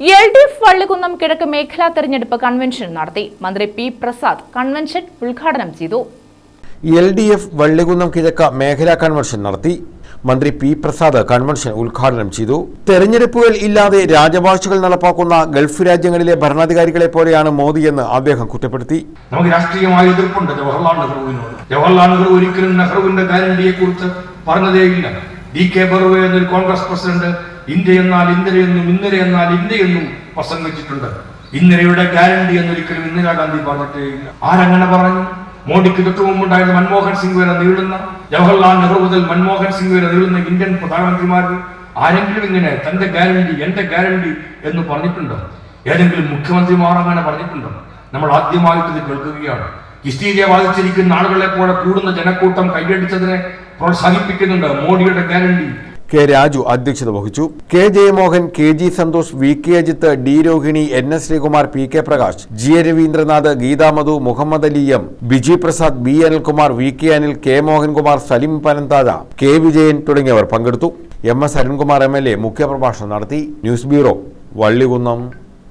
L D F Vallikunnam കിഴക്ക് മേഖലാ തെരഞ്ഞെടുപ്പ് കൺവെൻഷൻ നടത്തി. മന്ത്രി പി പ്രസാദ് കൺവെൻഷൻ ഉദ്ഘാടനം ചെയ്തു. എൽ ഡി എഫ് വള്ളികുന്നം കിഴക്ക് മേഖലാ കൺവെൻഷൻ നടത്തി. മന്ത്രി പി പ്രസാദ് കൺവെൻഷൻ ഉദ്ഘാടനം ചെയ്തു. തെരഞ്ഞെടുപ്പുകൾ ഇല്ലാതെ രാജഭാഷകൾ നടപ്പാക്കുന്ന ഗൾഫ് രാജ്യങ്ങളിലെ ഭരണാധികാരികളെ പോലെയാണ് മോദിയെന്ന് അദ്ദേഹം കുറ്റപ്പെടുത്തി. നമുക്ക് രാഷ്ട്രീയമായ എതിർപ്പുണ്ട്. ജവഹർലാൽ നെഹ്റുവിനോട്. ജവഹർലാൽ നെഹ്റു ഒരിക്കലും നെഹ്റുവിന്റെ ഗ്യാരണ്ടിയെ കുറിച്ച് പറഞ്ഞതേയില്ല. ഡി കെ ബറുവ എന്നൊരു കോൺഗ്രസ് പ്രസിഡന്റ് ഇന്ത്യ എന്നാൽ ഇന്ദിരയെന്നും ഇന്ദിര എന്നാൽ ഇന്ത്യയെന്നും പ്രസംഗിച്ചിട്ടുണ്ട്. ഇന്ദിരയുടെ ഗ്യാരണ്ടി എന്നൊരിക്കലും ഇന്ദിരാഗാന്ധി പറഞ്ഞിട്ടേയില്ല ആരങ്ങനെ പറഞ്ഞു? മോഡിക്ക് തൊട്ടു മുമ്പുണ്ടായിരുന്ന മൻമോഹൻ സിംഗ് വരെ നീളുന്ന ജവഹർലാൽ നെഹ്റു മുതൽ മൻമോഹൻ സിംഗ് വരെ നീളുന്ന ഇന്ത്യൻ പ്രധാനമന്ത്രിമാർ ആരെങ്കിലും ഇങ്ങനെ തന്റെ ഗ്യാരണ്ടി എന്റെ ഗ്യാരണ്ടി എന്ന് പറഞ്ഞിട്ടുണ്ടോ? ഏതെങ്കിലും മുഖ്യമന്ത്രിമാർ അങ്ങനെ പറഞ്ഞിട്ടുണ്ടോ? നമ്മൾ ആദ്യമായിട്ട് ഇത് കേൾക്കുകയാണ്. ഹിസ്റ്റീരിയ ബാധിച്ചിരിക്കുന്ന ആളുകളെ പോലെ കൂടുന്ന ജനക്കൂട്ടം കൈയടിച്ചതിനെ പ്രോത്സാഹിപ്പിക്കുന്നുണ്ട് മോഡിയുടെ ഗ്യാരണ്ടി. കെ രാജു അധ്യക്ഷത വഹിച്ചു. K Jayamohan K G Santhosh V K Ajith D Rohini N S Sreekumar P K Prakash G A Raveendranath Geethamadhu Muhammad Ali M Biji Prasad B Anilkumar V K Anil K Mohankumar Salim Pananthaja K Vijayan തുടങ്ങിയവർ പങ്കെടുത്തു. M S Arunkumar M L A മുഖ്യപ്രഭാഷണം നടത്തി. News bureau Vallikunnam.